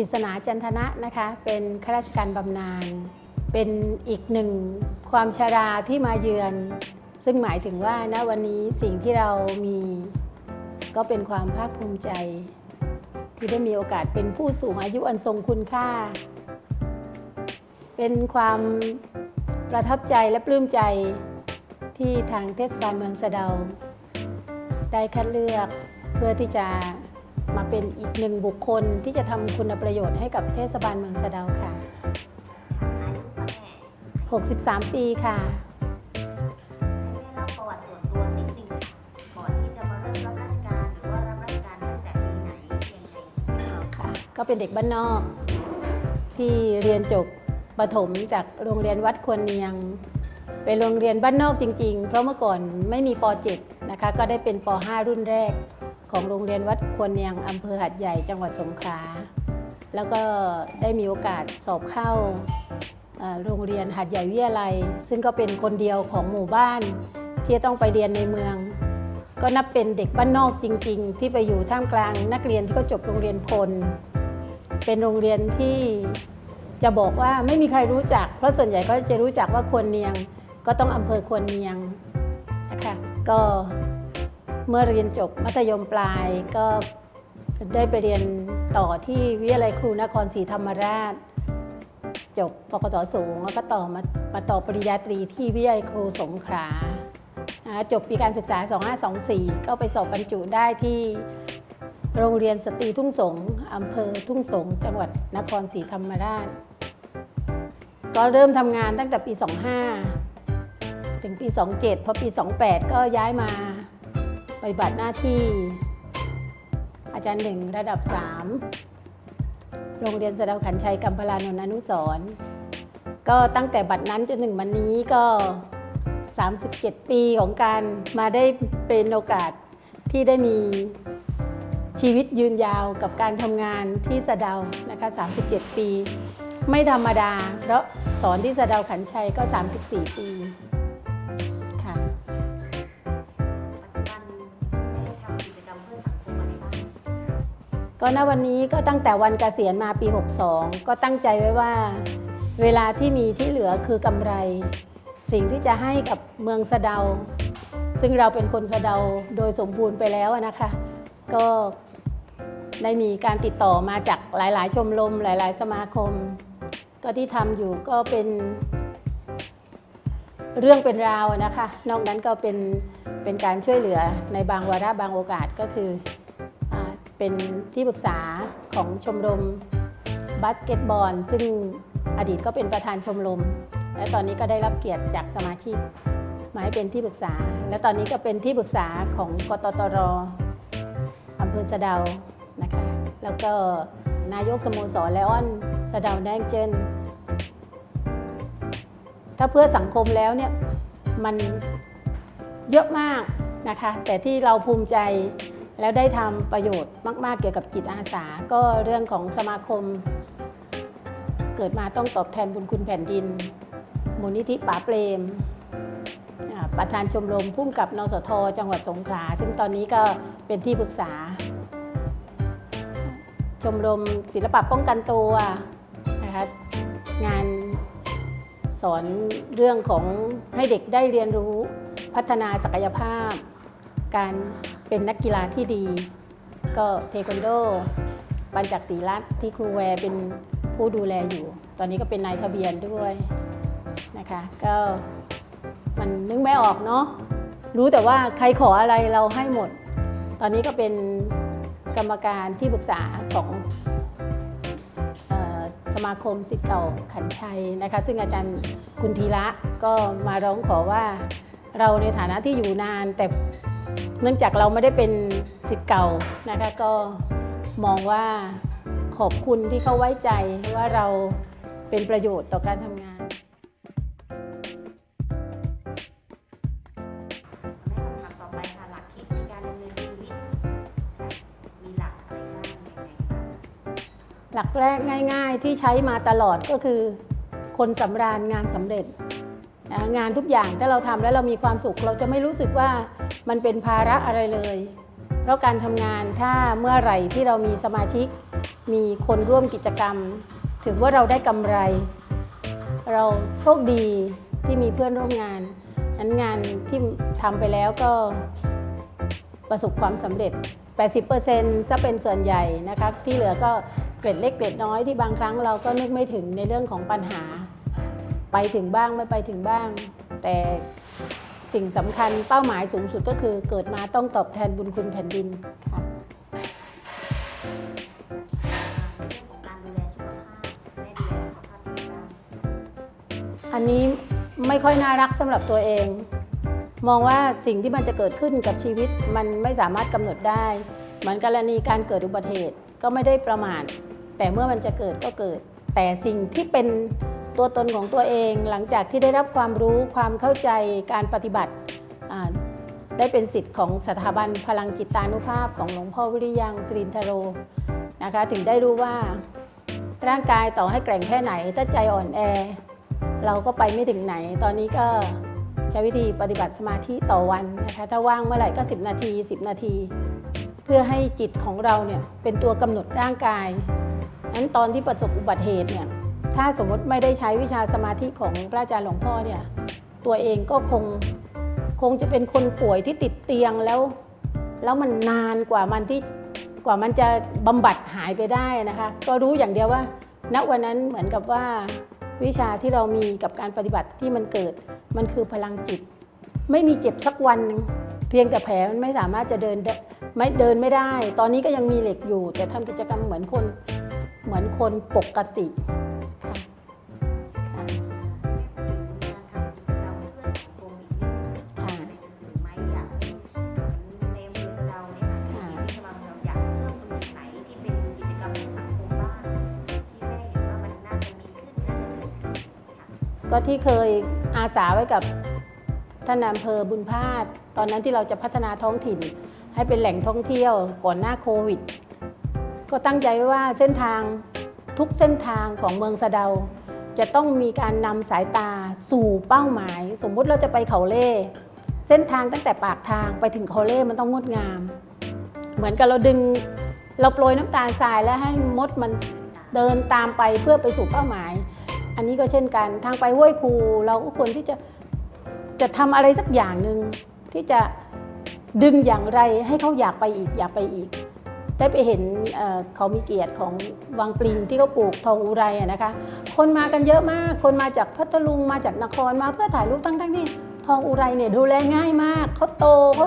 ปริศนาจันทนะนะคะ เป็นข้าราชการบำนาญเป็นอีกหนึ่งความชาราที่มาเยือน ซึ่งหมายถึงว่าณวันนี้สิ่งที่เรามี ก็เป็นความภาคภูมิใจ ที่ได้มีโอกาสเป็นผู้สูงอายุอันทรงคุณค่า เป็นความประทับใจและปลื้มใจที่ทางเทศบาลเมืองสะเดา ได้คัดเลือกเพื่อที่จะ มาเป็นอีกหนึ่งบุคคลที่จะทำคุณประโยชน์ให้กับเทศบาลเมืองสะเดาค่ะ อายุค่ะแม่63 ปีค่ะ ให้แม่เล่าประวัติส่วนตัวนิดนึงค่ะก่อนที่จะมาเริ่มรับราชการหรือว่ารับราชการตั้งแต่ปีไหนยังไงค่ะก็เป็นเด็กบ้านนอก ที่เรียนจบประถมจากโรงเรียนวัดควรเนียง เป็นโรงเรียนบ้านนอกจริง ๆ เพราะเมื่อก่อนไม่มีป .7 นะคะก็ได้เป็นป .5 รุ่นแรก ของโรงเรียนวัดควรเนียงอำเภอหัดใหญ่จังหวัดสงขลา แล้วก็ได้มีโอกาสสอบเข้าโรงเรียนหัดใหญ่วิทยาลัย ซึ่งก็เป็นคนเดียวของหมู่บ้าน ที่ต้องไปเรียนในเมือง ก็นับเป็นเด็กบ้านนอกจริง ๆ ที่ไปอยู่ท่ามกลางนักเรียนที่เขาจบโรงเรียนพล เป็นโรงเรียนที่จะบอกว่าไม่มีใครรู้จัก เพราะส่วนใหญ่ก็จะรู้จักว่าควรเนียง ก็ต้องอำเภอควรเนียงนะคะก็ เมื่อเรียนจบมัธยมปลายก็ได้ไปเรียนต่อที่วิทยาลัยครูนครศรีธรรมราช จบปกศสูงแล้วก็ต่อมามาต่อปริญญาตรีที่วิทยาลัยครูสงขลาจบปีการศึกษา 2524 ก็ไปสอบบรรจุได้ที่โรงเรียนสตรีทุ่งสงอำเภอทุ่งสง จังหวัดนครศรีธรรมราช ก็เริ่มทำงานตั้งแต่ปี 25 ถึงปี 27 พอปี 28 ก็ย้ายมา ปฏิบัติหน้าที่ อาจารย์หนึ่งระดับ 3 โรงเรียนสเดาขันชัยกัมพลานนอนุสรก็ตั้งแต่บัดนั้นจนถึงวันนี้ก็ 37 ปีของการมาได้เป็นโอกาสที่ได้มีชีวิตยืนยาวกับการทำงานที่สะเดานะคะ 37 ปี ไม่ธรรมดา เพราะสอนที่สะเดาขันชัยก็ 34 ปี ก็ณวันนี้ก็ตั้งแต่วันเกษียณมาปี 62 ก็ตั้งใจไว้ว่า เวลาที่มีที่เหลือคือกำไร สิ่งที่จะให้กับเมืองสะเดา ซึ่งเราเป็นคนสะเดาโดยสมบูรณ์ไปแล้วนะคะ ก็ได้มีการติดต่อมาจากหลาย ๆ ชมรมหลาย ๆ สมาคม ก็ที่ทำอยู่ก็เป็น เรื่องเป็นราวนะคะ นอกนั้นก็เป็นเป็นการช่วยเหลือในบางวาระบางโอกาสก็คือ เป็นที่ปรึกษาของชมรมบาสเกตบอล ซึ่งอดีตก็เป็นประธานชมรม และตอนนี้ก็ได้รับเกียรติจากสมาชิกมาให้เป็นที่ปรึกษา และตอนนี้ก็เป็นที่ปรึกษาของกตตรอำเภอสะเดานะคะแล้วก็นายกสโมสรแลออนสะเดาแดงเจนถ้าเพื่อสังคมแล้วเนี่ยมันเยอะมากนะคะ แต่ที่เราภูมิใจ แล้วได้ทำประโยชน์มาก ๆ เกี่ยวกับจิตอาสา ก็เรื่องของสมาคม เกิดมาต้องตอบแทนบุญคุณแผ่นดิน มูลนิธิป๋าเปรม ประธานชมรมพุ่มกับนสทจังหวัดสงขลา ซึ่งตอนนี้ก็เป็นที่ปรึกษา ชมรมศิลปะป้องกันตัวนะคะงานสอนเรื่องของให้เด็กได้เรียนรู้พัฒนาศักยภาพ การเป็นนักกีฬาที่ดี ก็เทควันโดปัญจักศรีรัตน์ที่ครูแวร์เป็นผู้ดูแลอยู่ ตอนนี้ก็เป็นนายทะเบียนด้วยนะคะ ก็มันนึกไม่ออกเนาะรู้แต่ว่าใครขออะไรเราให้หมด ตอนนี้ก็เป็นกรรมการที่ปรึกษาของออสมาคมสิทธิ์เก่าขันชัยนะคะ ซึ่งอาจารย์คุณธีระก็มาร้องขอว่าเราในฐานะที่อยู่นานแต่ เนื่องจากเราไม่ได้เป็นสิทธิ์เก่านะคะก็มองว่าขอบคุณที่เขาไว้ใจว่าเราเป็นประโยชน์ต่อการทำงานแม่คำถามต่อไปค่ะหลักคิดในการดำเนินชีวิตค่ะมีหลักอะไรบ้างยังไงบ้างหลักแรกง่าย ๆ ที่ใช้มาตลอดก็คือ คนสำราญงานสำเร็จนะ งานทุกอย่างถ้าเราทำแล้วเรามีความสุข เราจะไม่รู้สึกว่ามันเป็นภาระอะไรเลย เพราะการทำงานถ้าเมื่อไหร่ที่เรามีสมาชิก มีคนร่วมกิจกรรม ถือว่าเราได้กำไร เราโชคดีที่มีเพื่อนร่วมงานนั้นงานที่ทำไปแล้วก็ประสบความสำเร็จ 80%ซะเป็นส่วนใหญ่นะคะที่เหลือก็เกร็ดเล็กเกร็ดน้อยที่บางครั้งเราก็นึกไม่ถึงในเรื่องของปัญหา ไปถึงบ้างไม่ไปถึงบ้าง แต่สิ่งสำคัญเป้าหมายสูงสุดก็คือเกิดมาต้องตอบแทนบุญคุณแผ่นดินค่ะเรื่องของการดูแลสุขภาพแม่ดูแลสุขภาพยังไงบ้างอันนี้ไม่ค่อยน่ารักสำหรับตัวเอง มองว่าสิ่งที่มันจะเกิดขึ้นกับชีวิตมันไม่สามารถกำหนดได้ เหมือนกรณีการเกิดอุบัติเหตุก็ไม่ได้ประมาทแต่เมื่อมันจะเกิดก็เกิด แต่สิ่งที่เป็น ตัวตนของตัวเอง หลังจากที่ได้รับความรู้ความเข้าใจการปฏิบัติได้เป็นสิทธิ์ของสถาบันพลังจิตานุภาพของหลวงพ่อวิริยังสิรินทโรนะคะถึงได้รู้ว่าร่างกายต่อให้แกร่งแค่ไหน ถ้าใจอ่อนแอ เราก็ไปไม่ถึงไหน ตอนนี้ก็ใช้วิธีปฏิบัติสมาธิต่อวันนะคะถ้าว่างเมื่อไหร่ก็ 10 นาที 10 นาที เพื่อให้จิตของเราเนี่ยเป็นตัวกำหนดร่างกายนั้นตอนที่ประสบอุบัติเหตุเนี่ย ถ้าสมมติไม่ได้ใช้วิชาสมาธิของพระอาจารย์หลวงพ่อเนี่ยตัวเองก็คงคงจะเป็นคนป่วยที่ติดเตียงแล้ว แล้วมันนานกว่ามันที่กว่ามันจะบำบัดหายไปได้นะคะ ก็รู้อย่างเดียวว่า ณวันนั้นเหมือนกับว่าวิชาที่เรามีกับการปฏิบัติที่มันเกิด มันคือพลังจิต ไม่มีเจ็บสักวันนึงเพียงแต่แผลมันไม่สามารถจะเดินได้ไม่เดินไม่ได้ ตอนนี้ก็ยังมีเหล็กอยู่ แต่ทำกิจกรรมเหมือนคนเหมือนคนปกติ ก็ที่เคยอาสาไว้กับท่านอำเภอบุญพาสตอนนั้นที่เราจะพัฒนาท้องถิ่น ให้เป็นแหล่งท่องเที่ยวก่อนหน้าโควิด ก็ตั้งใจไว้ว่าเส้นทางทุกเส้นทางของเมืองสะเดา จะต้องมีการนำสายตาสู่เป้าหมาย สมมุติเราจะไปเขาเล่เส้นทางตั้งแต่ปากทางไปถึงเขาเล่มันต้องงดงาม เหมือนกับเราดึงเราโปรยน้ำตาลทรายแล้วให้มดมันเดินตามไปเพื่อไปสู่เป้าหมาย อันนี้ก็เช่นกันทางไปห้วยภูเราก็ควรที่จะจะทำอะไรสักอย่างหนึ่งที่จะดึงอย่างไรให้เขาอยากไปอีกอยากไปอีก ได้ไปเห็นเเขามีเกียรติของวังปลิงที่เขาปลูกทองอุไรนะคะ คนมากันเยอะมาก คนมาจากพัทลุงมาจากนครมาเพื่อถ่ายรูปทั้งๆที่ทองอุไรเนี่ยดูแลง่ายมากเขาโตเขา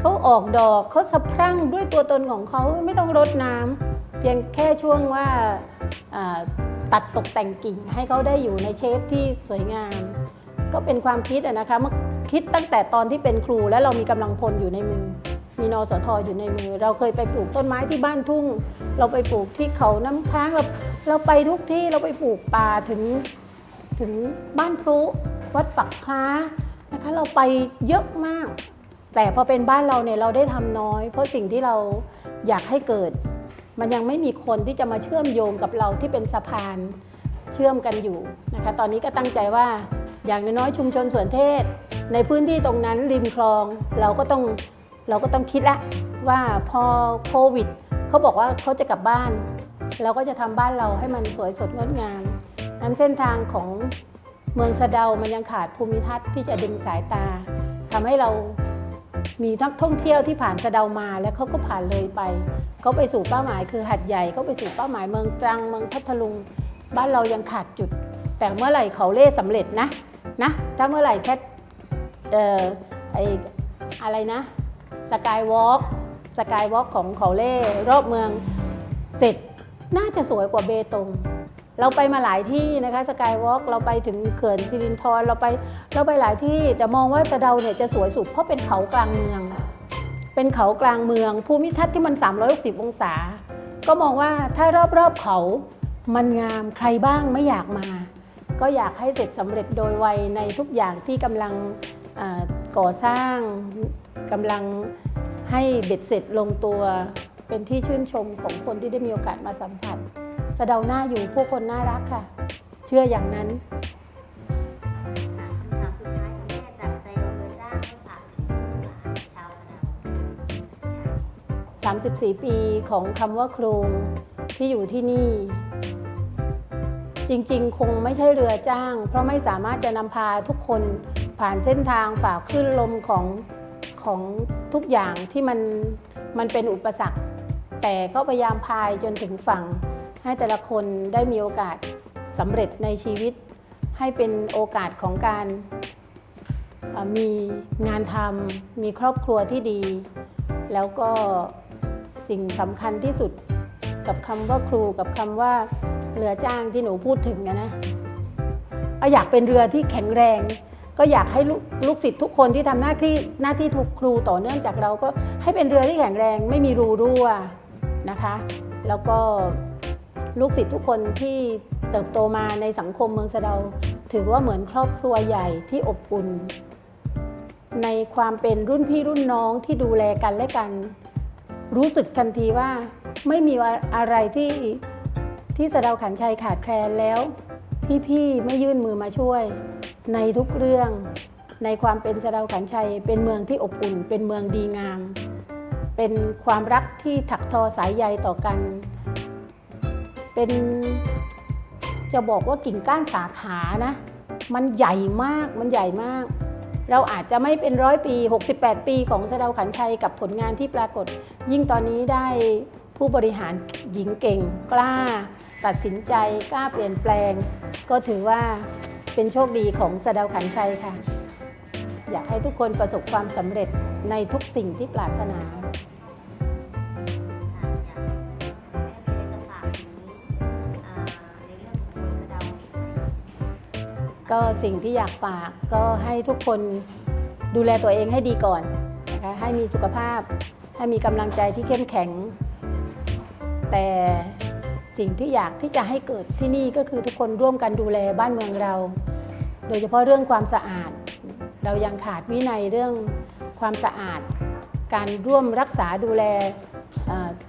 เขาออกดอกเขาสะพรั่งด้วยตัวตนของเขาไม่ต้องรดน้ำเพียงแค่ช่วงว่า ตัดตกแต่งกิ่งให้เขาได้อยู่ในเชฟที่สวยงาม ก็เป็นความคิดอะนะคะเมื่อคิดตั้งแต่ตอนที่เป็นครูแล้วเรามีกำลังพลอยู่ในมือ มีนอสทอยู่ในมือ เราเคยไปปลูกต้นไม้ที่บ้านทุ่ง เราไปปลูกที่เขาน้ำค้างเราเราไปทุกที่เราไปปลูกป่าถึงถึงบ้านพลุวัดปักคล้านะคะเราไปเยอะมาก แต่พอเป็นบ้านเราเนี่ยเราได้ทำน้อย เพราะสิ่งที่เราอยากให้เกิด มันยังไม่มีคนที่จะมาเชื่อมโยงกับเราที่เป็นสะพานเชื่อมกันอยู่นะคะตอนนี้ก็ตั้งใจว่าอย่างน้อยๆชุมชนสวนเทศ ในพื้นที่ตรงนั้นริมคลองเราก็ต้องเราก็ต้องคิดละว่าพอโควิดเขาบอกว่าเขาจะกลับบ้าน เราก็จะทำบ้านเราให้มันสวยสดงดงามนั้นเส้นทางของเมืองสะเดามันยังขาดภูมิทัศน์ที่จะดึงสายตาทำให้เรา มีนักท่องเที่ยวที่ผ่านสะเดามาแล้วเขาก็ผ่านเลยไปเขาไปสู่เป้าหมายคือหัดใหญ่เขาไปสู่เป้าหมายเมืองตรังเมืองพัทลุง บ้านเรายังขาดจุด แต่เมื่อไหร่เขาเล่สำเร็จนะนะถ้าเมื่อไหร่แค่เอ่อไออะไรนะสกายวอล์กสกายวอล์กของเขาเล่รอบเมืองเสร็จน่าจะสวยกว่าเบตง เราไปมาหลายที่นะคะสกายวอล์กเราไปถึงเขื่อนสิรินธรเราไปเราไปหลายที่แต่มองว่าสะเดาเนี่ยจะสวยสุดเพราะเป็นเขากลางเมือง เป็นเขากลางเมือง ภูมิทัศน์ที่มัน 360 องศา ก็มองว่าถ้ารอบๆเขามันงามใครบ้างไม่อยากมา ก็อยากให้เสร็จสำเร็จโดยไวในทุกอย่างที่กำลังก่อสร้างกำลังให้เบ็ดเสร็จลงตัวเป็นที่ชื่นชมของคนที่ได้มีโอกาสมาสัมผัส สะเดาหน้าอยู่ผู้คนน่ารักค่ะ เชื่ออย่างนั้นคำถามสุดท้ายค่ะแม่จากใจอำเภอจ้างให้ฝากถึงลูกหลานชาวสะเดาค่ะ 34 ปีของคำว่าครูที่อยู่ที่นี่ จริงๆ คงไม่ใช่เรือจ้าง เพราะไม่สามารถจะนำพาทุกคนผ่านเส้นทางฝ่าคลื่นลมของของทุกอย่างที่มันมันเป็นอุปสรรค แต่ก็พยายามพายจนถึงฝั่ง ให้แต่ละคนได้มีโอกาสสำเร็จในชีวิต ให้เป็นโอกาสของการมีงานทำมีครอบครัวที่ดี แล้วก็สิ่งสำคัญที่สุดกับคำว่าครูกับคำว่าเรือจ้างที่หนูพูดถึงนะนะอยากเป็นเรือที่แข็งแรง ก็อยากให้ลูกลูกศิษย์ทุกคนที่ทำหน้าที่หน้าที่ทุกครูต่อเนื่องจากเราก็ให้เป็นเรือที่แข็งแรงไม่มีรูรั่วนะคะ แล้วก็ ลูกศิษย์ทุกคนที่เติบโตมาในสังคมเมืองสะเดา ถือว่าเหมือนครอบครัวใหญ่ที่อบอุ่น ในความเป็นรุ่นพี่รุ่นน้องที่ดูแลกันและกัน รู้สึกทันทีว่าไม่มีอะไรที่ที่สะเดาขันชัยขาดแคลนแล้ว พี่ๆไม่ยื่นมือมาช่วย ในทุกเรื่อง ในความเป็นสะเดาขันชัย เป็นเมืองที่อบอุ่น เป็นเมืองดีงาม เป็นความรักที่ถักทอสายใยต่อกัน เป็น จะบอกว่ากิ่งก้านสาขานะ มันใหญ่มากมันใหญ่มาก เราอาจจะไม่เป็นร้อยปี 68 ปีของสดาขันชัยกับผลงานที่ปรากฏ ยิ่งตอนนี้ได้ผู้บริหารหญิงเก่งกล้า ตัดสินใจกล้าเปลี่ยนแปลง ก็ถือว่าเป็นโชคดีของสดาขันชัยค่ะ อยากให้ทุกคนประสบความสำเร็จในทุกสิ่งที่ปรารถนา ก็สิ่งที่อยากฝากก็ให้ทุกคนดูแลตัวเองให้ดีก่อนนะคะให้มีสุขภาพ ให้มีกำลังใจที่เข้มแข็ง แต่สิ่งที่อยากที่จะให้เกิดที่นี่ก็คือทุกคนร่วมกันดูแลบ้านเมืองเรา โดยเฉพาะเรื่องความสะอาด เรายังขาดวินัยเรื่องความสะอาด การร่วมรักษาดูแล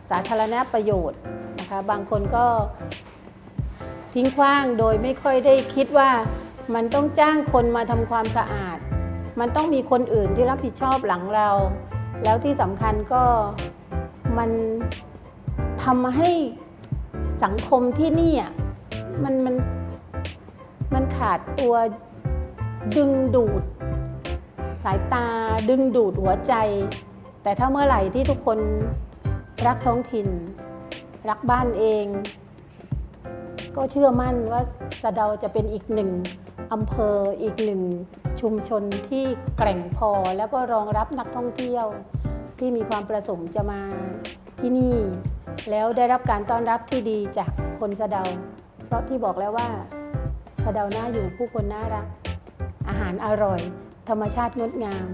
สาธารณประโยชน์นะคะบางคนก็ทิ้งขว้างโดยไม่ค่อยได้คิดว่า มันต้องจ้างคนมาทำความสะอาด มันต้องมีคนอื่นที่รับผิดชอบหลังเรา แล้วที่สำคัญก็มันทำให้สังคมที่นี่อะมันมันมันขาดตัวดึงดูด สายตาดึงดูดหัวใจ แต่ถ้าเมื่อไหร่ที่ทุกคนรักท้องถิ่น รักบ้านเอง ก็เชื่อมั่นว่าสะเดาจะเป็นอีกหนึ่ง อำเภออีกหนึ่งชุมชนที่แกร่งพอแล้วก็รองรับนักท่องเที่ยว ที่มีความประสงค์จะมาที่นี่ แล้วได้รับการต้อนรับที่ดีจากคนสะเดา เพราะที่บอกแล้วว่าสะเดาน่าอยู่ผู้คนน่ารัก อาหารอร่อย ธรรมชาติงดงาม